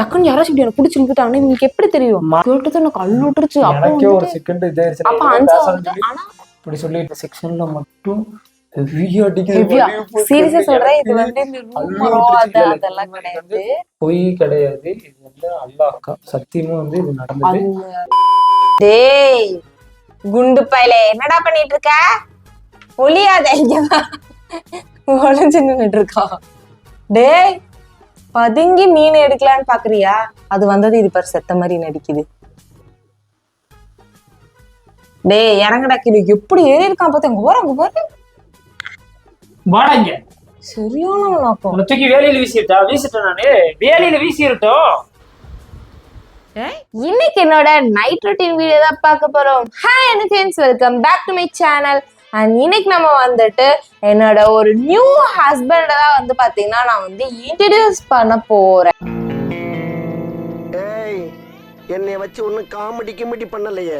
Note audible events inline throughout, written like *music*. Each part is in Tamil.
டக்குன்னு யாராச்சும் இப்படி எனக்கு பிடிச்சி இழுத்துட்டாங்கன்னா இவங்களுக்கு எப்படி தெரியும்? கேட்டது எனக்கு அள்ளு விட்டுருச்சு அப்போ ஒரு செகண்ட் இதாயிருச்சு அப்ப ஆனா இப்படி சொல்லி இந்த செக்ஷன்ல மட்டும் சீரியஸா சொல்றேன். இது வந்து அதெல்லாம் இது கிடையாது. பொய் கிடையாது. இது வந்து சத்தியமா வந்து இது நடந்தது. டேய் குண்டு பயலே என்னடா பண்ணிட்டு இருக்க? ஒளியாத இங்க. ஒளிஞ்சு இருக்கா. டேய் பதுங்கி மீன் எடுக்கலான்னு பாக்குறியா? அது வந்தது இது பாரு செத்த மாதிரி நடிக்குது. டேய் இறங்கடா கீழே எப்படி ஏறி இருக்கான் பார்த்து அங்க போற அங்க போற வாடாங்க சரியான நாக்கம் தூக்கி வேலையில வீசிட்டா? வீசிட்டேன் நானு. வேலையில வீசிருட்டோம் இன்னைக்கு என்னோட நைட் ரொட்டீன் வீடியோ தான் பார்க்க போறோம். Hi friends welcome back to my channel and இன்னைக்கு நம்ம வந்துட்டு என்னோட ஒரு நியூ ஹஸ்பண்டை தான் வந்து பாத்தீங்கன்னா நான் வந்து இன்ட்ரடியூஸ் பண்ண போறேன். ஏய் என்னைய வச்சு ஒன்னும் காமெடி கிமெடி பண்ணலையே.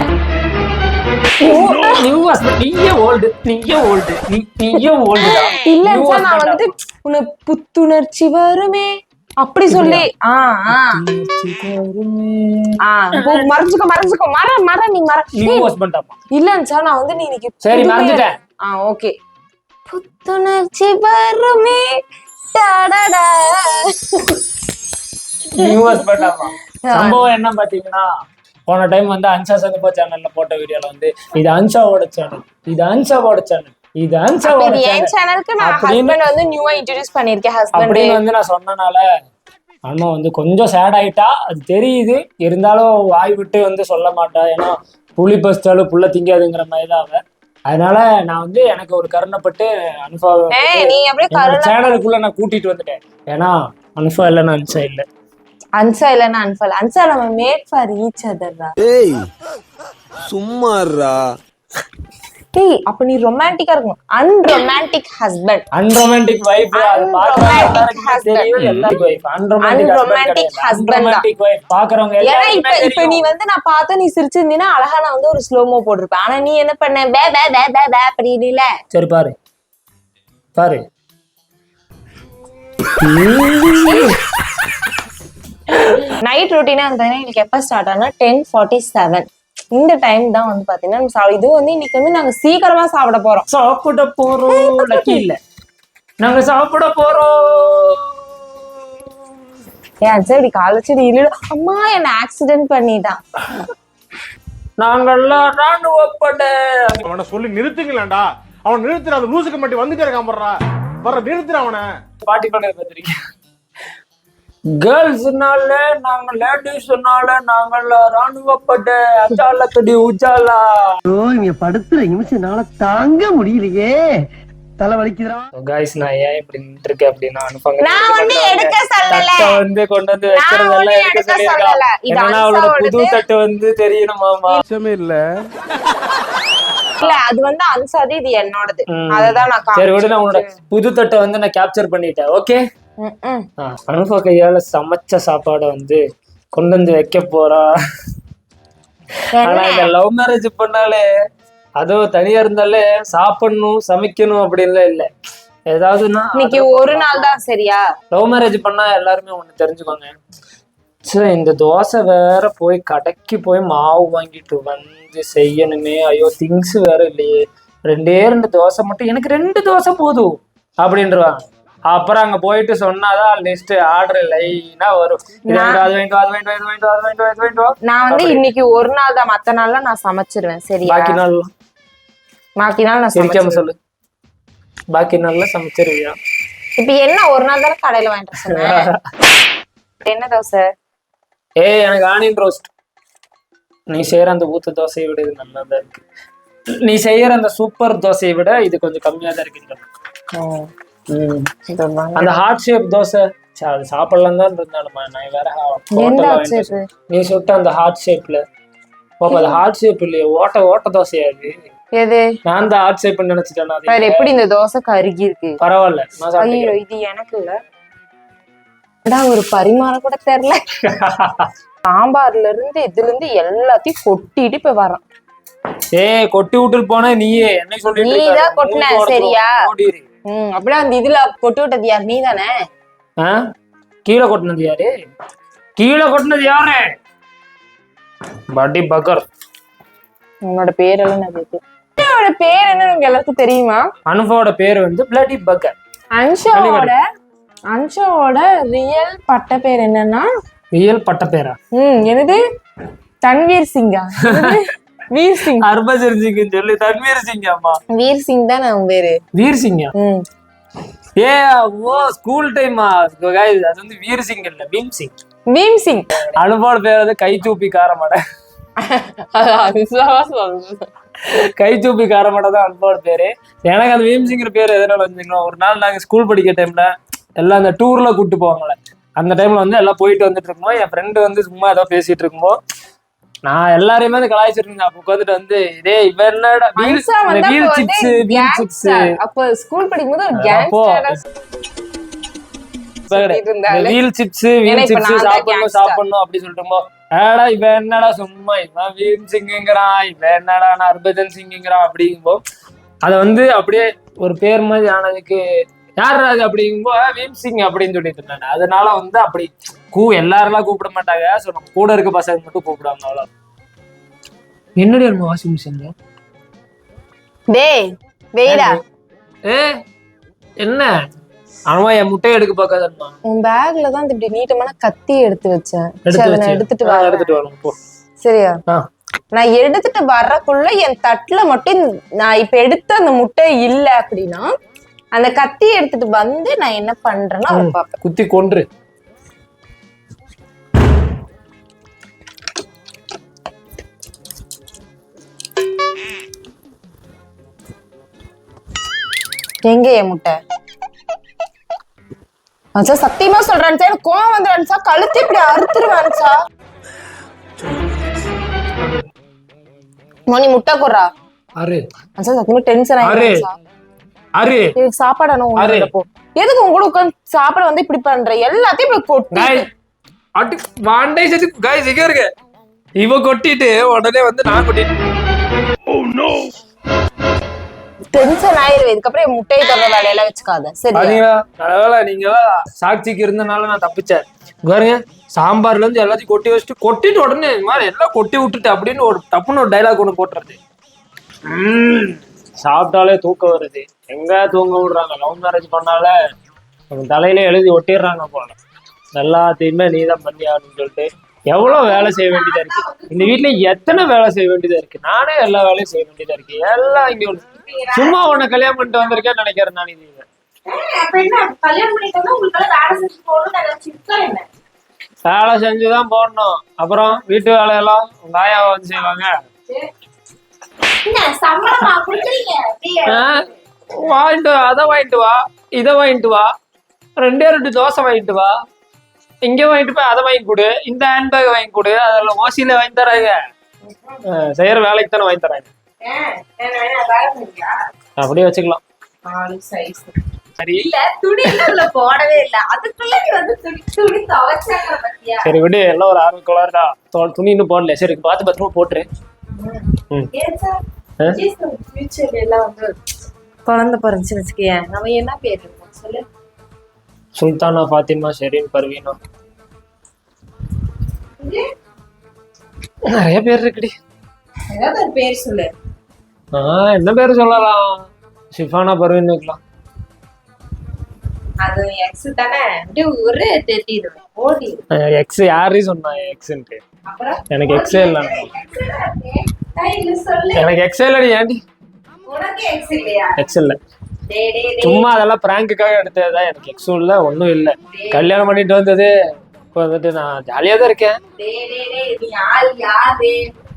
இல்ல நான் வந்துட்டு உன்னை புத்துணர்ச்சி வருமே. அப்படி சொல்லி ஆ ஆ. ஆ போ, மறைச்சுக்கோ மறைச்சுக்கோ மர மர நீ மர நியூ ஹஸ்பண்ட் ஆமா இல்லன்னு சார் நான் வந்து நீ இன்னைக்கு சரி. ஆ ஓகே. புத்துணர்ச்சி வருமே. டடடா. சம்பவம் என்ன பாத்தீங்கன்னா போன டைம் வந்து அன்சா சங்கப்பா சேனல்ல போட்ட வீடியோல வந்து இது அன்சாவோட சேனல் இது அன்சாவோட சேனல் இது அப்ப அன்சாவோட இது என் சேனல் சேனலுக்கு நான் ஹஸ்பண்ட் வந்து நியூவா இன்ட்ரோடியூஸ் பண்ணிருக்கேன் ஹஸ்பண்ட் அப்படின்னு வந்து நான் சொன்னனால அம்மா வந்து கொஞ்சம் சேட் ஆயிட்டா அது தெரியுது. இருந்தாலும் வாய் விட்டு வந்து சொல்ல மாட்டா. ஏன்னா புளி பஸ்டாலும் புள்ள திங்காதுங்கிற மாதிரி தான் அவ. அதனால நான் வந்து எனக்கு ஒரு கருணைப்பட்டு அனுபவ ஏய் நீ அப்படியே கருணா சேனலுக்குள்ள நான் கூட்டிட்டு வந்துட்டேன். ஏன்னா அனுபவம் இல்லைன்னா அனுசா இல்லை. அன்சா இல்லன்னா அன்ஃபால் அன்சா நம்ம மேட் ஃபார் ஈச் அதர்ரா ஏய் சும்மாறா டேய் அப்ப நீ ரொமான்டிக்கா இருக்கும் unromantic husband unromantic wife unromantic தான். அன்ரொமான்டிக் வைஃப் பாக்குறவங்க ஏன்னா இப்ப இப்ப நீ வந்து நான் பார்த்தா நீ சிரிச்சிருந்தீன்னா அழகா நான் வந்து ஒரு ஸ்லோமோ போட்டிருப்பேன். ஆனா நீ என்ன பண்ண? பே பே பே பே பே அப்படின்னு இல்ல சரி பாரு. பாரு. நைட் ரொட்டீனா வந்து எங்களுக்கு எப்ப ஸ்டார்ட் ஆனா டென் ஃபார்ட்டி செவன் இந்த டைம் தான் வந்து பாத்தீங்கன்னா இது வந்து இன்னைக்கு வந்து நாங்க சீக்கிரமா சாப்பிட போறோம். சாப்பிட போறோம். லக்கி இல்ல. நாங்க சாப்பிட போறோம். ஏன் சரி காலச்சடி இல்ல அம்மா என்ன ஆக்சிடென்ட் பண்ணிட்டான். நாங்கெல்லாம் ராணுவ படை. அவனை சொல்லி நிறுத்துங்களேன்டா. அவன் நிறுத்துற அந்த லூசுக்கு மட்டும் வந்துட்டே இருக்கான் போடுறா. வர நிறுத்துற அவனை. பாட்டி பண்ண பார்த்திருக்கேன் கேர்ள்ஸ்னால நாங்க லேடிஸ்னால நாங்கெல்லாம் ராணுவ படை அச்சால கடி உஜாலா ஐயோ இங்க படுத்துற நிமிஷம்னால தாங்க முடியலையே தலை வலிக்குதுடா காய்ஸ் நான் ஏன் இப்படி நான் வந்து எடுக்க சொல்லல. தட்டை வந்து கொண்டு வந்து வைக்கிறதெல்லாம் ஒண்ணும் எடுக்க சொல்லல. அவளோட புது. தட்டு வந்து தெரியணுமாமா விஷயமே இல்ல இல்ல அது வந்து அன்சாது இது என்னோடது. அததான் நான் சரி விடு நான் உன்னோட புது தட்டை வந்து நான் கேப்சர் பண்ணிட்டேன் ஓகே. அனுபவ கையால சமைச்ச சாப்பாடை வந்து கொண்டு வந்து வைக்க போறா. ஆனா இந்த லவ் மேரேஜ் பண்ணாலே அதுவும் தனியா இருந்தாலே சாப்பிடணும் சமைக்கணும் அப்படின்லாம் இல்ல. ஏதாவதுன்னா இன்னைக்கு ஒரு நாள் தான் சரியா? லவ் மேரேஜ் பண்ணா எல்லாருமே ஒண்ணு தெரிஞ்சுக்கோங்க. சரி இந்த தோசை வேற போய் கடைக்கு போய் மாவு வாங்கிட்டு வந்து செய்யணுமே. ஐயோ திங்ஸ் வேற இல்லையே. ரெண்டே ரெண்டு தோசை மட்டும் எனக்கு ரெண்டு தோசை போதும் அப்படின்றவாங்க. அப்புறம் அங்க போயிட்டு சொன்னாதான் லிஸ்ட் ஆர்டர் லைனா வரும். அது வேண்டும் அது வேண்டும் இது வேண்டும் அது வேண்டும் இது வேண்டும் நான் வந்து இன்னைக்கு ஒரு நாள் தான் மத்த நாள்ல நான் சமைச்சிருவேன். சரியா பாக்கி நாள் பாக்கி நாள் நான் சிரிக்காம சொல்லு. பாக்கி நாள்ல சமைச்சிருவியா? இப்ப என்ன ஒரு நாள் தானே கடையில வாங்கிட்டு சொன்னேன். என்ன தோசை? ஏய் எனக்கு ஆனியன் ரோஸ்ட் நீ செய்யற அந்த ஊத்து தோசையை விட இது நல்லா தான் இருக்கு. நீ செய்யற அந்த சூப்பர் தோசையை விட இது கொஞ்சம் கம்மியா தான் இருக்கு. அந்த ஹார்ட் ஷேப் தோசை அது சாப்பிடலாம் தான் இருந்தாலுமா நான் வேற ஹோட்டல்ல நீ சுட்ட அந்த ஹார்ட் ஷேப்ல பாப்பா அது ஹார்ட் ஷேப் இல்லையே ஓட்ட ஓட்ட தோசையா அது எது? நான் தான் ஹார்ட் ஷேப் நினைச்சிட்டேன் வேற எப்படி இந்த தோசை கருகி இருக்கு? பரவாயில்ல ஐயோ இது எனக்கு இல்ல. ஒரு பரிமாணம் கூட தெரியல. *laughs* சாம்பார்ல இருந்து இதுல இருந்து எல்லாத்தையும் கொட்டிட்டு இப்ப வரோம் ஏய் கொட்டி விட்டுட்டு போன நீயே என்ன சொல்லிட்டு நீ? தான் கொட்டுன, சரியா? ம் அப்படியே அந்த இதுல கொட்டி விட்டது யார்? நீ தானே ஆ? கீழே கொட்டினது யாரு? கீழே கொட்டினது யாரு? பட்டி பக்கர். உன்னோட பேரெல்லாம் நான் கேட்கு அன்ஷாவோட பேர் என்ன உங்க எல்லாருக்கும் தெரியுமா? அனுஃபாவோட பேர் வந்து பிளட்டி பக்கர் அன்ஷாவோட அன்ஷாவோட ரியல் பட்ட பேர் என்னன்னா? ரியல் பட்ட பேரா? ம் என்னது? தன்வீர் சிங்கா? வீர் சிங். ஹர்பஜன் சிங் சொல்லி. தன்வீர் சிங் அம்மா. வீர் சிங் தான் அவன் பேரு வீர் சிங்கா? ம். ஏ ஓ ஸ்கூல் டைமா அது வந்து வீர் சிங் இல்ல பீம் சிங். பீம் சிங். அனுபவோட பேர் வந்து கை தூப்பி காரமாட கை தூப்பி காரமாட தான் அனுபவோட பேரு. எனக்கு அந்த பீம் சிங்கிற பேர் எதனால வந்துங்களா ஒரு நாள் நாங்க ஸ்கூல் படிக்கிற டைம்ல எல்லாம் அந்த டூர்ல கூட்டு போவாங்கல்ல. அந்த டைம்ல வந்து எல்லாம் போயிட்டு வந்துட்டு இருக்கும்போது என் ஃப்ரெண்டு வந்து சும்மா ஏதோ பேசிட்டு இருக்கும்போது நான் எல்லாரையுமே வந்து கலாய்ச்சிட்டு இருந்தேன் அப்போ உட்காந்துட்டு வந்து இதே இவ என்னடா வீல் சிப்ஸ் வீல் சிப்ஸ். அப்போ ஸ்கூல் படிக்கும்போது ஒரு gangster wheel chips wheel chips சாப்பிடணும். சாப்பிடணும் அப்படி சொல்லிட்டு ஏடா இவன் என்னடா சும்மா இவன் வீல் சிங்குங்கிறான். இவன் என்னடா நான் ஹர்பஜன் சிங்குங்கிறான். அப்படிங்கும்போ அதை வந்து அப்படியே ஒரு பேர் மாதிரி ஆனதுக்கு யார் அது அப்படிங்கும்போ "ஆ, வீம் சிங் அப்படின்னு சொல்லிட்டு இருந்தாங்க அதனால வந்து அப்படி கூ எல்லாரெல்லாம் கூப்பிட மாட்டாங்க. ஸோ நம்ம கூட இருக்க பசங்க மட்டும் கூப்பிடுவாங்க அவ்வளோ என்னடி நம்ம வாஷிங் மிஷின்ல டேய் வெயிடா ஏ என்ன? அவன் என் முட்டையை எடுக்க பார்க்காதம்மா. உன் பேக்ல தான் இப்படி நீட்டமான கத்தி எடுத்து வச்சேன். சரி, நான் வச்சு எடுத்துட்டு வரேன். எடுத்துட்டு வரணும் போ. சரியா? நான் எடுத்துட்டு வர்றக்குள்ள என் தட்டுல மட்டும் நான் இப்ப எடுத்த அந்த முட்டை இல்ல அப்படின்னா அந்த கத்தி எடுத்துட்டு வந்து நான் என்ன பண்றேன்னா அதை பார்ப்பேன். குத்தி கொன்று. எங்க என் முட்டை? அச்சா சத்தியமா சொல்றேன் சார் எனக்கு கோவம் வந்துடுறேன் சார் கழுத்து இப்படி அறுத்துருவேன் சார் மோனி முட்டை குறா அரு. சார் சத்தியமா டென்ஷன் அரு. ஆயிடுச்சு அரு. சாப்பாடு. ஒண்ணு போ. எதுக்கு உங்க கூட உட்காந்து சாப்பாடு வந்து இப்படி பண்ற? எல்லாத்தையும் இப்படி கொட்டி. அட்டு வாண்டை செத்து காய் சிக்க இருக்கு? இவ கொட்டிட்டு உடனே வந்து நான் கொட்டிட்டு டென்ஷன் ஆயிருவே இதுக்கப்புறம் முட்டையை தர வேலையெல்லாம் வச்சுக்காத. சரி பாத்தீங்களா? நல்லவேளை நீங்க சாட்சிக்கு இருந்தனால நான் தப்பிச்சேன். பாருங்க சாம்பார்ல இருந்து எல்லாத்தையும் கொட்டி வச்சுட்டு கொட்டிட்டு உடனே இந்த மாதிரி எல்லாம் கொட்டி விட்டுட்டு அப்படின்னு ஒரு டப்புன்னு ஒரு டைலாக் ஒண்ணு போட்டுறது. ம், சாப்பிட்டாலே தூக்கம் வருது. எங்க தூங்க விடுறாங்க? லவ் மேரேஜ் பண்ணால அவங்க தலையில எழுதி ஒட்டிடுறாங்க போல. எல்லாத்தையுமே நீ தான் பண்ணி ஆகணும்னு சொல்லிட்டு எவ்வளவு வேலை செய்ய வேண்டியதா இருக்கு? இந்த வீட்ல எத்தனை வேலை செய்ய வேண்டியதா இருக்கு? நானே எல்லா வேலையும் செய்ய வேண்டியதா இருக்கு. எல்லாம் இங்க ஒரு- சும்மா உன்னை கல்யாணம் பண்ணிட்டு வந்திருக்கேன்னு நினைக்கிறேன் நான் உங்களுக்கு வேலை செஞ்சுதான் போடணும். அப்புறம் வீட்டு வேலையெல்லாம் உங்க ஆயாவை வந்து செய்வாங்க. வாங்கிட்டு வா அதை வாங்கிட்டு வா இதை வாங்கிட்டு வா ரெண்டே ரெண்டு தோசை வாங்கிட்டு வா இங்க வாங்கிட்டு போய் அதை வாங்கி கொடு இந்த ஹேண்ட்பேக் வாங்கி கொடு அதெல்லாம் ஓசியில வாங்கி தராங்க. செய்யற வேலைக்கு தானே வாங்கி தராங்க. அப்படியே வச்சுக்கலாம். சரி. இல்ல துணி உள்ள போடவே இல்ல. அதுக்குள்ள நீ வந்து துணி துணி துவைச்சாங்க பத்தியா? சரி விடு. எல்லாம் ஒரு ஆர்வம் தொ- துணி இன்னும் போடல. சரி பார்த்து பத்திரமா போட்டுரு. குழந்தை பிறந்துச்சுன்னு வச்சுக்கேன் நம்ம என்ன பேர் சொல்லு. சுல்தானா ஃபாத்திமா ஷெரீன் பர்வீனா. நிறைய பேர் இருக்குடி. ஏதாவது ஒரு பேர் சொல்லு. ஆ என்ன பேர் சொல்லலாம் ஷிஃபானா பர்வீன் வைக்கலாம் அது எக்ஸ் தானே? அப்படியே ஒரு தெரியுது ஓடி. எக்ஸ் யாரையும் சொன்னா எக்ஸ்ன்ட்டு எனக்கு எக்ஸே இல்லை. எனக்கு எக்ஸே இல்லடி உனக்கு எக்ஸ் இல்லை. சும்மா அதெல்லாம் பிராங்குக்காக எடுத்ததுதான் எனக்கு எக்ஸும் இல்லை ஒன்றும் இல்லை. கல்யாணம் பண்ணிட்டு வந்தது இப்போ வந்துட்டு நான் ஜாலியாக தான் இருக்கேன்.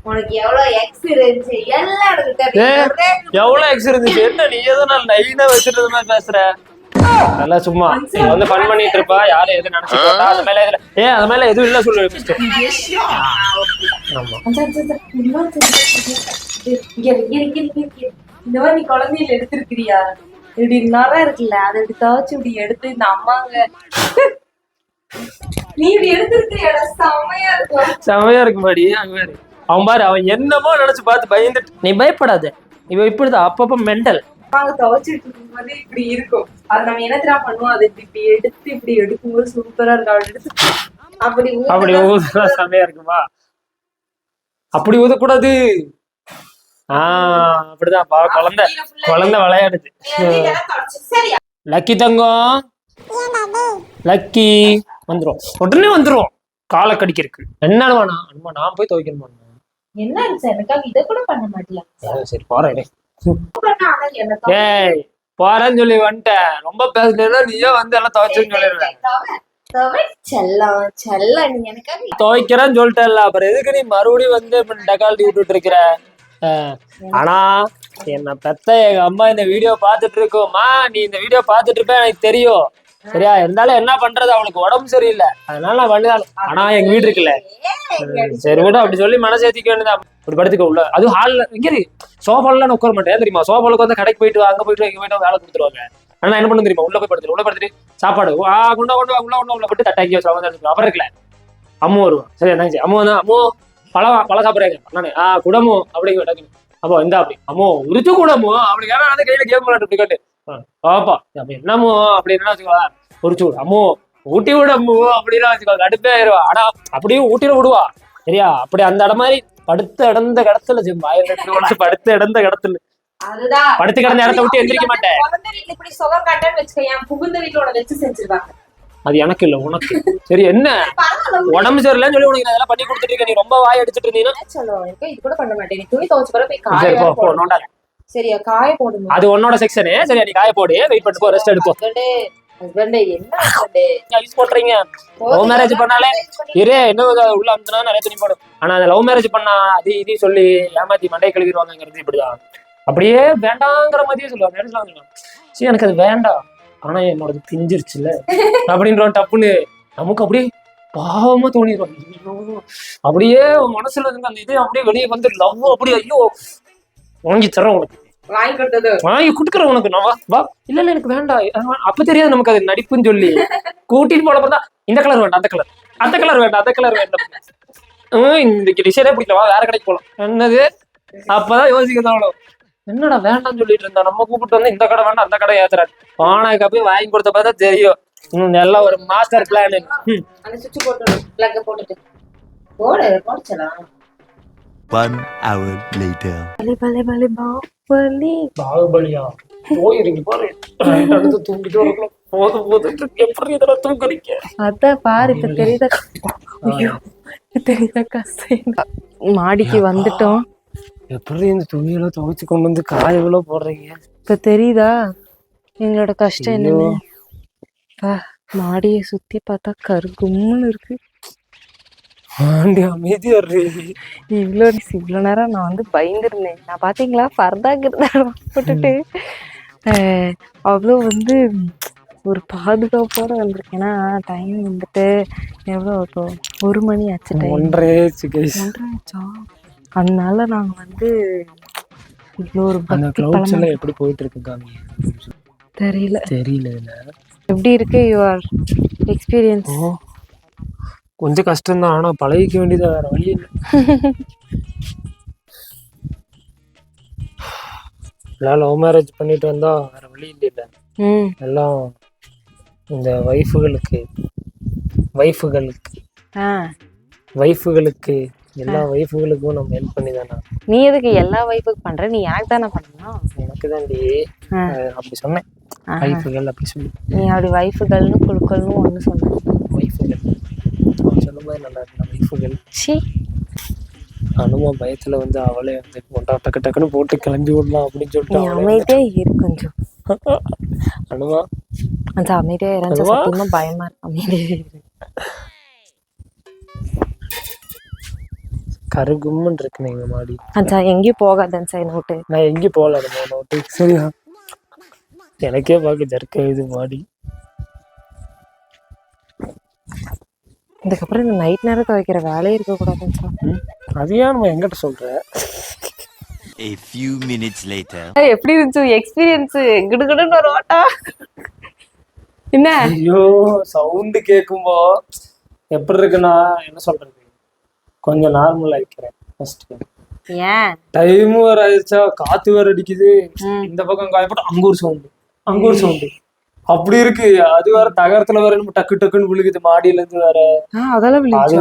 உனக்கு எவ்வளவு எக்ஸ் இருந்துச்சு? எல்லாம் எனக்கு எக்ஸ் இருந்துச்சு? என்ன நீ ஏதோ நான் இருந்த மாதிரி பேசுற? நல்லா சும்மா. வந்து ஃபன் பண்ணிட்டு இருப்பா. யாரும் எது நினைச்சு போட்டா அது மேல ஏ அது மேல எதுவும் இல்ல சொல்லு. ஆமா. இந்த மாதிரி நீ குழந்தையில எடுத்திருக்கிறியா? இப்படி நரம் இருக்குல்ல அதை இப்படி துவைச்சு இப்படி எடுத்து இந்த அம்மாங்க. நீ இப்படி எடுத்திருக்கிறியாடா? செம்மையா இருக்கும். செமையா இருக்கு மாடி அங்க அவன் பாரு அவன் என்னமோ நினைச்சு பார்த்து பயந்துட்டு நீ பயப்படாத. இவ இப்படிதான் அப்பப்ப மெண்டல் நாங்க துவைச்சிட்டு இருக்கும்போது இப்படி இருக்கும். அது நம்ம என்ன தெரியாம பண்ணுவோம்? அதை இப்படி இப்படி எடுத்து இப்படி எடுக்கும்போது சூப்பரா இருக்கும். அப்படி எடுத்து அப்படி அப்படி ஊத்துனா- ஊதுனா செமையா இருக்குமா? அப்படி ஊதக்கூடாது. ஆஹ் அப்படிதான். பா குழந்தை குழந்தை விளையாடுது. லக்கி தங்கம். லக்கி வந்துரும். உடனே வந்துரும். காலை கடிக்கிறதுக்கு. என்னன்னு வேணாம். அம்மா நான் போய் துவைக்கணுமா? என்ன இருந்துச்சு எனக்காக இதை கூட பண்ண மாட்டியா? சரி போறேன். டேய் போறேன்னு சொல்லி வந்துட்டேன். ரொம்ப பேசுனேன்னா நீயே வந்து எல்லாம் துவைச்சுன்னு சொல்லிடுவேன். துவைக்கிறேன்னு சொல்லிட்டேன்ல. அப்புறம் எதுக்கு நீ மறுபடியும் வந்து டக்கால்ட்டி விட்டுட்டு இருக்கிற? அஹ், ஆனா என்ன பெத்த எங்க அம்மா இந்த வீடியோ பார்த்துட்டு இருக்கோம்மா. நீ இந்த வீடியோ பார்த்துட்டு இருப்ப எனக்கு தெரியும். சரியா? இருந்தாலும் என்ன பண்றது? அவளுக்கு உடம்பு சரியில்லை. அதனால நான் பண்ணாலும் ஆனா எங்க வீடு இருக்குல்ல? சரி விட அப்படி சொல்லி மனசு ஏத்திக்க வேண்டியதான் இப்படி படுத்துக்க உள்ள. அது ஹால்ல இங்க சோஃபால நான் உட்கார மாட்டேன். தெரியுமா? சோஃபாலுக்கு வந்து கடைக்கு போயிட்டு அங்க போயிட்டு இங்க போயிட்டு வேலை கொடுத்துருவாங்க. ஆனா என்ன பண்ண தெரியுமா? உள்ள போய் படுத்துட்டு உள்ள படுத்துட்டு சாப்பாடு. ஆ கொண்டா கொண்டு உள்ள உள்ள உள்ள போட்டு தட்டாக்கி வச்சு அப்புறம் இருக்கல அம்மு வருவான் சரி என்னங்க அம்மு வந்து அம்மு பழம் பழம் சாப்பிட்றாங்க நானே ஆ குடமோ அப்படிங்க டக்குனு அப்போ இந்த அப்படி. அம்மோ உரிச்சு கூடமோ? அப்படி வந்து கையில கேம் விளையாட்டு கேட்டு பாப்பா. அப்ப என்னமோ அப்படின்னு வச்சுக்கோ உரிச்சு விடு அம்மோ ஊட்டி விடு அம்மோ அப்படின்னு வச்சுக்கோ கடுப்பே ஆயிருவா. ஆனா அப்படியும் ஊட்டில விடுவா. சரியா? அப்படி அந்த இடம் மாதிரி படுத்த இடந்த கடத்துல ஜிம் படுத்த இடந்த கடத்துல. படுத்து கிடந்த இடத்த விட்டு எந்திரிக்க மாட்டேன் அது எனக்கு இல்ல உனக்கு. சரி என்ன? உடம்பு சரியில்லைன்னு சொல்லி உனக்கு இதெல்லாம் பண்ணி கொடுத்துட்டு இருக்க. நீ ரொம்ப வாய் அடிச்சிட்டு இருந்தீங்கன்னா இது கூட பண்ண மாட்டேன் துணி துவைச்ச போய் சரியா காய போடணும் அது உன்னோட செக்ஷனு சரியா நீ காய போடு. வெயிட் பண்ணிட்டு போ ரெஸ்ட் எடுப்போம் ஹஸ்பண்டே என்ன யூஸ் பண்றீங்க? லவ் மேரேஜ் பண்ணாலே இரு என்ன உள்ள அமுத்துனா நிறைய துணி போடும். ஆனா அந்த லவ் மேரேஜ் பண்ணா அது இது சொல்லி ஏமாத்தி மண்டை கழுவிடுவாங்கிறது இப்படிதான். அப்படியே வேண்டாங்கிற மாதிரியே சொல்லுவாங்க சொல்லுவாங்க சரி எனக்கு அது வேண்டாம். ஆனா என்னோடது பிஞ்சிருச்சுல்ல. அப்படின்ற டப்புன்னு நமக்கு அப்படியே பாவமா தோணிடும் அப்படியே மனசுல இருந்து அந்த இது அப்படியே வெளியே வந்து லவ் அப்படியே ஐயோ வாங்கி உனக்கு. வாங்கி குடுக்குறேன் உனக்கு. நான் வா இல்ல இல்ல எனக்கு வேண்டாம். அப்ப தெரியாது நமக்கு அது நடிப்புன்னு சொல்லி. கூட்டிட்டு போன பார்த்தா இந்த கலர் வேண்டாம் அந்த கலர் அந்த கலர் வேண்டாம் அந்த கலர் வேண்டாம். இந்த டிசைனே பிடிக்கல. வா வேற கடைக்கு போலாம். என்னது? அப்பதான் யோசிக்க தோணும் என்னடா வேண்டாம்னு சொல்லிட்டு இருந்தா? நம்ம கூப்பிட்டு வந்து இந்த கடை வேண்டாம் அந்த கடை ஏத்துறாரு. பானைக்கு போய் வாங்கி கொடுத்த பார்த்தா தெரியும். எல்லாம் ஒரு மாஸ்டர் பிளான் போட்டு போடு போடுச்சலாம் One hour later. பலே பலே பலே பாப்பலி பாகுபலியா? போயிருங்க பாரு அடுத்து தூங்கிட்டு வரலாம் போதும் போதும். எப்படி இதெல்லாம் தூங்குறீங்க? அதான் பாரு இப்ப தெரியுதா? ஐயோ தெரியுதா கஷ்டம் மாடிக்கு வந்துட்டோம். எப்படி இந்த துணியெல்லாம் துவைச்சு கொண்டு வந்து காய எவ்வளவு போடுறீங்க? இப்ப தெரியுதா? எங்களோட கஷ்டம் என்னன்னு? பா மாடியை சுத்தி பார்த்தா கருகும்னு இருக்கு. ஆண்டி அமைதியா. இவ்வளோ இவ்வளோ நேரம் நான் வந்து பயந்துருந்தேன். நான் பாத்தீங்களா? ஃபர்தா கிருதா போட்டுட்டு அவ்வளோ வந்து ஒரு பாதுகாப்போட வந்திருக்கேன். ஏன்னா டைம் வந்துட்டு எவ்வளோ இப்போ ஒரு மணி ஆச்சு டைம் ஒன்றரை ஆச்சு அதனால நாங்க வந்து இவ்வளோ ஒரு பக்தி எப்படி போயிட்டு இருக்கு தெரியல. தெரியல. எப்படி இருக்கு யுவர் எக்ஸ்பீரியன்ஸ் கொஞ்சம் கஷ்டம்தான் ஆனா பழகிக்க வேண்டியது வேற வழி இல்லை. எல்லாம் லவ் மேரேஜ் பண்ணிட்டு வந்தா வேற வழி இல்லை எல்லாம் இந்த வைஃபுகளுக்கு வைஃபுகளுக்கு ஆ. வைஃபுகளுக்கு எல்லா வைஃபுகளுக்கும் நம்ம ஹெல்ப் பண்ணி தானே நீ எதுக்கு எல்லா வைஃபுக்கு பண்ற? நீ எனக்கு தானே பண்ணணும்? எனக்கு தாண்டி அப்படி சொன்னேன். ஆஹா. வைஃபுகள் அப்படி சொல்லி. நீ அப்படி வைஃபுகள்னு குழுக்கள்னு ஒன்று சொன்ன. வைஃபுகள் அவன் மாதிரி நல்லா இருந்த வைஃபுகள் சி அனுமா பயத்துல வந்து அவளே வந்து கொண்டா டக்கு டக்குன்னு போட்டு கிளம்பி விடலாம் அப்படின்னு சொல்லிட்டு அமைதியா இரு கொஞ்சம். அனுமா கொஞ்சம் அமைதியா? சத்தியமா பயமா இருக்கு. அமைதியா கருகும்னு இருக்கு எங்க மாடி. அச்சா எங்கேயும் போகாதன் சார் நோட்டு நான் எங்கேயும் போகல நோட்டு சரியா? எனக்கே பார்க்க ஜர்க்க இது மாடி. இதுக்கப்புறம் இந்த நைட் நேரம் துவைக்கிற வேலையே இருக்கக்கூடாதுன்னு ம்? அது ஏன் நம்ம எங்கிட்ட சொல்ற? A few minutes later. எப்படி இருந்துச்சு? எக்ஸ்பீரியன்ஸ் கிடுகிடுன்னு ஒரு ஓட்டா? என்ன? ஐயோ சவுண்டு கேட்கும்போ எப்படி இருக்குன்னா என்ன சொல்றது? கொஞ்சம் நார்மல் ஆயிக்கிறேன் ஃபர்ஸ்ட் ஏன்? டைம் வேற ஆயிடுச்சா? காத்து வேற அடிக்குது. இந்த பக்கம் காயப்பட்டு அங்க ஒரு சவுண்டு அங்க ஒரு சவுண்டு அப்படி இருக்கு. அது வேற தகரத்துல வேற டக்கு டக்குன்னு விழுகுது. மாடியில இருந்து வேற. அதெல்லாம் அது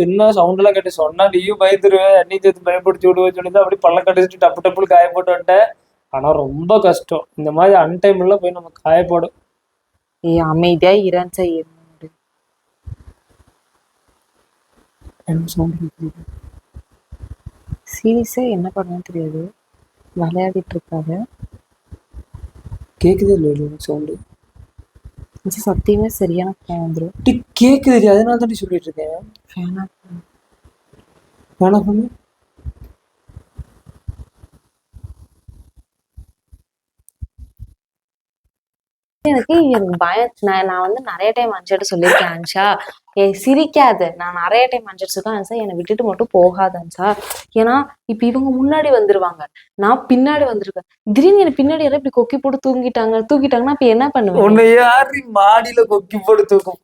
பின்ன சவுண்ட் எல்லாம் கேட்டு சொன்னா நீயும் பயந்துருவேன் என்னையும் சேர்த்து பயப்படுத்தி விடுவேன் சொல்லி அப்படி பல்ல கடிச்சிட்டு டப்பு டப்புன்னு காய போட்டு வந்துட்டேன். ஆனா ரொம்ப கஷ்டம். இந்த மாதிரி அன்டைம்ல போய் நம்ம காயப்படும் ஏய் அமைதியா இறன் செய்ய சீரியஸா என்ன பண்ணணும் தெரியாது. விளையாடிட்டு இருக்காங்க கேக்குதே இல்லை சவுண்டு சத்தியமே சரியான ஃபேன் வந்துடும் கேக்குது அதனால தாண்டி சொல்லிட்டு இருக்கேன். ஃபேனா வேணா பண்ணு எனக்கு எனக்கு பயம் நான் வந்து நிறைய டைம் அன்சாட்டு சொல்லியிருக்கேன் அன்ஷா ஏ சிரிக்காத. நான் நிறைய டைம் அன்சாட்டு சொல்லிருக்கேன் அன்சா என்னை விட்டுட்டு மட்டும் போகாத அன்சா ஏன்னா இப்ப இவங்க முன்னாடி வந்துருவாங்க. நான் பின்னாடி வந்திருக்கேன். திடீர்னு எனக்கு பின்னாடி யாரும் இப்படி கொக்கி போட்டு தூங்கிட்டாங்க. தூங்கிட்டாங்கன்னா இப்ப என்ன பண்ணுவேன் உன்னை யாரு மாடியில கொக்கி போட்டு தூக்கும்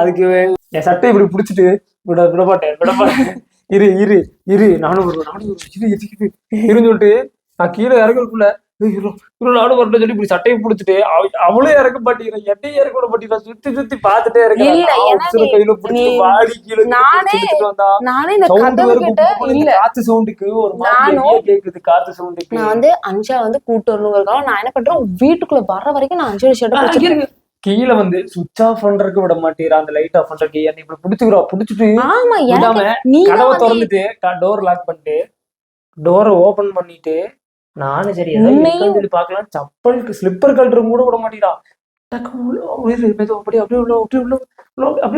அதுக்கு என் சட்டை இப்படி பிடிச்சிட்டு விட விட மாட்டேன் விட மாட்டேன் இரு இரு இரு. நானும் வருவேன் நானும் வருவேன் இரு இரு இரு. இருன்னு சொல்லிட்டு நான் கீழே இறங்குறதுக்குள்ள "ஏய், இரு இரு நானும் வரணும் சொல்லி இப்படி சட்டையை பிடிச்சிட்டு அவ- அவளும் இறக்க மாட்டேங்கிறேன் என்னையும் இறக்க விட மாட்டேங்கிறேன் சுத்தி சுத்தி பார்த்துட்டே இருக்கேன் கையில வாடி கீழே காத்து சவுண்டுக்கு ஒரு கேக்குது காத்து சவுண்டுக்கு நான் வந்து அஞ்சா வந்து கூட்டு வரணுங்கிறதுக்காக நான் என்ன பண்றேன் வீட்டுக்குள்ள வர்ற வரைக்கும் நான் அஞ்சோட ஷர்ட் கீழே வந்து சுவிட்ச் ஆஃப் பண்றதுக்கு விட மாட்டேங்கிறா அந்த லைட் ஆஃப் பண்றதுக்கு. என்னை இப்படி பிடிச்சுக்கிறா? பிடிச்சிட்டு விடாம நீ கதவை திறந்துட்டு டோர் லாக் பண்ணிட்டு டோரை ஓபன் பண்ணிட்டு நானும் சரி சொல்லி பார்க்கலாம். சப்பலுக்கு ஸ்லிப்பர் கழட்டுறது கூட விட மாட்டேங்கிறா என்ன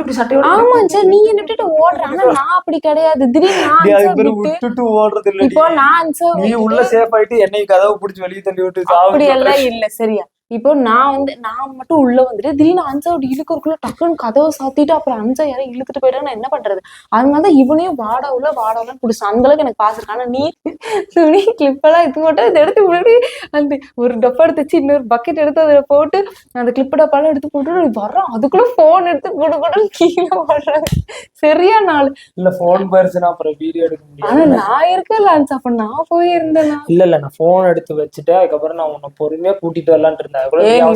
*laughs* கதவை பிடிச்சி வெளியே தள்ளி விட்டு சாவு அப்படி எல்லாம் இல்ல சரியா. இப்போ நான் வந்து நான் மட்டும் உள்ள வந்துட்டு திடீர்னு அன்சா விட்டு இழுக்கறதுக்குள்ள டக்குன்னு கதவை சாத்திட்டு அப்புறம் அன்சா யாரும் இழுத்துட்டு போயிட்டா நான் என்ன பண்றது? அதனாலதான் இவனையும் வாடா உள்ள வாடா உள்ள பிடிச்ச அந்த அளவுக்கு எனக்கு பாஸ் இருக்கு. ஆனா நீ துணி கிளிப் எல்லாம் இது போட்டு இதை எடுத்து முன்னாடி அந்த ஒரு டப்பா எடுத்து வச்சு இன்னொரு பக்கெட் எடுத்து அதில் போட்டு அந்த கிளிப் டப்பாலாம் எடுத்து போட்டு வர்றோம் அதுக்குள்ள போன் எடுத்து போட்டு போட்டு கீழே வர்றாங்க சரியா நாள். இல்ல போன் போயிருச்சுன்னா அப்புறம் வீடியோ எடுக்க ஆனா முடியாது நான் இருக்கல அன்சா அப்ப நான் போயிருந்தேனா? இல்ல இல்ல நான் போன் எடுத்து வச்சுட்டு அதுக்கப்புறம் நான் உன்னை பொறுமையா கூட்டிட்டு வரலான்ட்டு இருந்தேன்.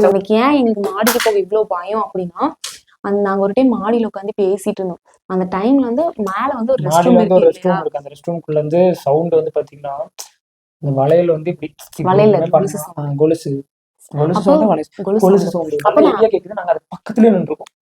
எனக்கு ஏன் எங்களுக்கு மாடிக்கு போக இவ்வளவு பயம் அப்படின்னா அந்த நாங்க ஒரு டைம் மாடியில உட்காந்து பேசிட்டு இருந்தோம். அந்த டைம்ல வந்து மேல வந்து ஒரு ரெஸ்ட் ரூம் இருக்கு அந்த ரெஸ்ட் ரூம்குள்ள வந்து சவுண்ட் வந்து பாத்தீங்கன்னா இந்த வளையல் வந்து இப்படி வளையல் கொலுசு கொலுசு. கொலுசு சவுண்ட் கொலுசு. சவுண்ட் கேக்குது. நாங்க அது பக்கத்துலயே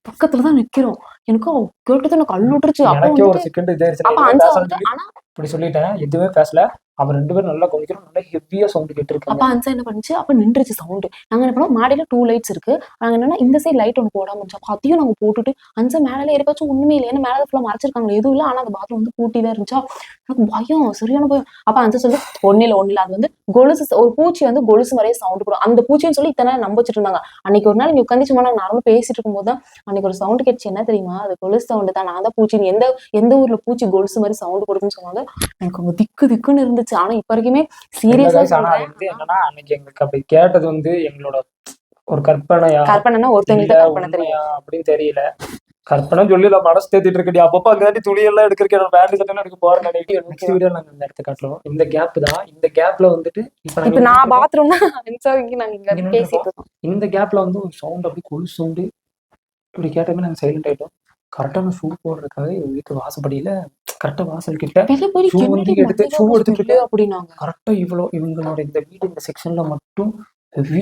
நின்றுருக்கோம் பக்கத்துலதான் நிக்கிறோம். எனக்கு கேட்டது எனக்கு அள்ளு விட்டுருச்சு அப்ப ஒரு செகண்ட் அப்ப சொல்லி ஆனா இப்படி சொல்லிட்டேன். எதுவுமே பேசல. அவன் ரெண்டு பேரும் நல்லா கவனிக்கிறோம் நல்லா ஹெவியா சவுண்ட் கேட்டு அப்ப இருக்காங்க அன்சா என்ன பண்ணுச்சு? அப்ப நின்றுச்சு சவுண்டு நாங்க என்ன பண்ணோம்? மாடியில டூ லைட்ஸ் இருக்கு. நாங்க என்னன்னா இந்த சைடு லைட் ஒன்று போடாம இருந்துச்சு அப்ப அதையும் நாங்க போட்டுட்டு அன்சா மேல ஏறிப்பாச்சும் ஒண்ணுமே இல்லை. ஏன்னா மேல ஃபுல்லா மறைச்சிருக்காங்க. எதுவும் இல்லை. ஆனா அந்த பாத்ரூம் வந்து பூட்டி தான் இருந்துச்சா? எனக்கு பயம். சரியான பயம். அப்ப அன்சா சொல்லி ஒண்ணு இல்ல ஒண்ணு இல்ல. அது வந்து கொலுசு ஒரு பூச்சி வந்து கொலுசு மாதிரியே சவுண்ட் போடும் அந்த பூச்சின்னு சொல்லி இத்தனை நாள் நம்ப வச்சுட்டு இருந்தாங்க. அன்னைக்கு ஒரு நாள் இங்க உட்காந்து சும்மா நாங்க நார்மலா பேசிட்டு இருக்கும்போது தான் அன்னைக்கு ஒரு சவுண்ட் கேட்டுச்சு. என்ன தெரியுமா? அது கொலுசு சவுண்டு தான். நான் தான் பூச்சி. எந்த எந்த ஊர்ல பூச்சி கொலுசு மாதிரி சவுண்ட் கொடுக்குன்னு சொன்னாங்க. எனக்கு அவங்க திக்கு திக்குன்னு இருந்துச்சு. ஆனா இப்ப வரைக்குமே சீரியஸா என்னன்னா அன்னைக்கு எங்களுக்கு அப்படி கேட்டது வந்து எங்களோட ஒரு கற்பனையா கற்பனைனா ஒருத்தவங்களுக்கு இல்ல கற்பனை தெரியும். அப்படின்னு தெரியல. கற்பனை சொல்லி நான் மனசு தேத்திட்டு இருக்கடி. அப்பப்போ அங்கே துணி எல்லாம் எடுக்கிறக்கு என்னோட பேண்ட் சட்டை எடுக்க போறேன் நினைக்கிட்டு வீடியோ நாங்க இந்த இடத்த காட்டுறோம். இந்த கேப் தான். இந்த கேப்ல வந்துட்டு இப்ப நான் பாத்ரூம்னா *laughs* பேசிட்டு இந்த கேப்ல வந்து ஒரு சவுண்ட் அப்படி கொலு சவுண்டு இப்படி கேட்டமே நாங்க சைலண்ட் ஆயிட்டோம். கரெக்டா நான் ஷூ போடுறதுக்காக எங்க வீட்டு வாசப்படியில கரெக்டா வாசல் கிட்ட shoe வந்து எடுத்து- எடுத்துட்டு smell அப்படின்னாங்க. கரெக்டா இவ்வளோ இவங்களோட இந்த வீடு இந்த செக்ஷன்ல மட்டும் போய்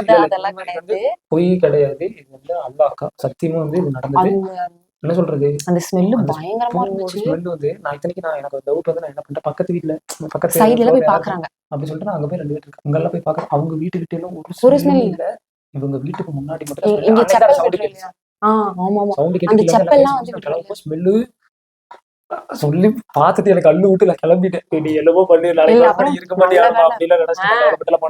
கிடையாது. வந்து பொய் கிடையாது. இது வந்து அல்லாக்கா சத்தியமா வந்து இது நடந்தது. என்ன சொல்றது? அந்த ஸ்மெல்லு பயங்கரமா இருந்துச்சு. ஸ்மெல் வந்து நான் இத்தனைக்கு நான் எனக்கு டவுட் வந்து நான் என்ன பண்றேன்? பக்கத்து வீட்ல பக்கத்து சைடுல போய் பாக்குறாங்க. அப்படி சொல்லிட்டு நான் அங்க போய் ரெண்டு பேர் இருக்கு அங்கெல்லாம் போய் பாக்குறேன் அவங்க வீட்டுக்கிட்ட எல்லாம் ஒரு smell இல்ல. இவங்க வீட்டுக்கு முன்னாடி மட்டும் ஸ்மெல்லு சொல்லி பார்த்துட்டு எனக்கு அள்ளு விட்டு நான் கிளம்பிட்டேன். "ஏய், நீ என்னமோ பண்ணு. நாளைக்கு இருக்க போனேன்.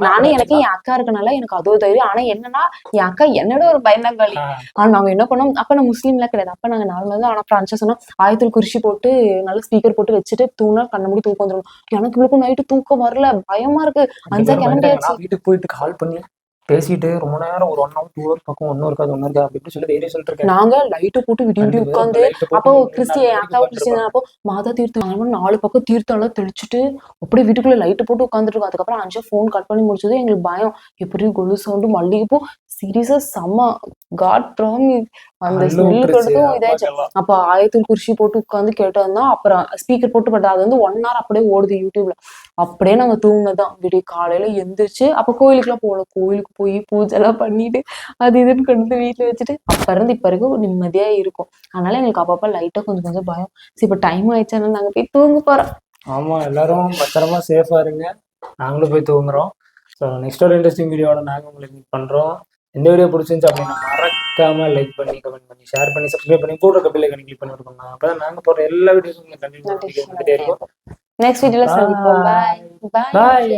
நானும் எனக்கு என் அக்கா இருக்கனால எனக்கு அதோ தைரியம். ஆனா என்னன்னா என் அக்கா என்னோட ஒரு பயந்தாங்காளி. ஆனா நாங்க என்ன பண்ணோம்? அப்ப நான் முஸ்லீம்லாம் கிடையாது. அப்ப நாங்க நார்மலா தான். ஆனா பிரான்ச்சா சொன்னா ஆயத்தில் குறிச்சி போட்டு நல்ல ஸ்பீக்கர் போட்டு வச்சுட்டு தூங்கினா கண்ண மூடி தூக்கம் வந்துடும் எனக்கு இவளுக்கும் நைட்டு தூக்கம் வரல. பயமா இருக்கு. அஞ்சா. கிளம்பியாச்சு. வீட்டுக்கு போயிட்டு கால் பண்ணி பேசிட்டு ரொம்ப நேரம் ஒரு ஒன் ஹவர் டூ ஹவர் பக்கம் ஒன்னும் இருக்காது ஒன்னும் இருக்காது அப்படி இப்படி சொல்லி தைரியம் சொல்லிட்டு இருக்கேன் நாங்க லைட்டை போட்டு விடிய விடிய உட்காந்து அப்போ கிறிஸ்டி உட்காந்துருப்பாங்க. கிறிஸ்டின் அப்போ மாதா தீர்த்தம் நாலு பக்கம் தீர்த்தம் எல்லாம் தெளிச்சுட்டு அப்படியே வீட்டுக்குள்ள லைட்டு போட்டு உட்காந்துட்டு இருக்கோம் அதுக்கப்புறம் அஞ்சா ஃபோன் கட் பண்ணி முடிச்சது எங்களுக்கு பயம் எப்படி கொலு சவுண்டு மல்லிகைப்பூ சீரியஸா செம்ம காட் ப்ராமிஸ் அந்த ஸ்மெல் கொடுத்தும் இதாச்சு. அப்ப ஆயத்தில் குர்ஷி போட்டு உட்காந்து கேட்டோம்னா அப்புறம் ஸ்பீக்கர் போட்டு பட் அது வந்து ஒன் ஹவர் அப்படியே ஓடுது யூடியூப்ல அப்படியே நாங்க தூங்கினதான் விடிய காலையில எந்திரிச்சு அப்ப கோயிலுக்குலாம் போகல. கோயிலுக்கு போய் பூஜை எல்லாம் பண்ணிட்டு அது இதுன்னு கொண்டு வந்து வீட்டுல வச்சுட்டு அப்ப இருந்து இப்ப வரைக்கும் நிம்மதியா இருக்கும். அதனால எங்களுக்கு அப்பப்ப லைட்டா கொஞ்சம் கொஞ்சம் பயம். சரி இப்ப டைம் ஆயிடுச்சுன்னா நாங்க போய் தூங்க போறோம். ஆமா எல்லாரும் பத்திரமா சேஃபா இருங்க. நாங்களும் போய் தூங்குறோம். ஸோ நெக்ஸ்ட் ஒரு இன்ட்ரெஸ்டிங் வீடியோட நாங்க உங்களுக்கு மீட் பண்றோம். இந்த வீடியோ பிடிச்சிருந்துச்சு அப்படின்னா மறக்காம லைக் பண்ணி கமெண்ட் பண்ணி ஷேர் பண்ணி சப்ஸ்கிரைப் பண்ணி கூட கப்பிலை கணக்கு பண்ணி விட்டுருக்கோம் அப்பதான் நாங்க போடுற எல்லா வீடியோஸும் வந்துட்டே இருக்கும். நெக்ஸ்ட் வீடியோல சந்திப்போம். பாய் பாய் பாய்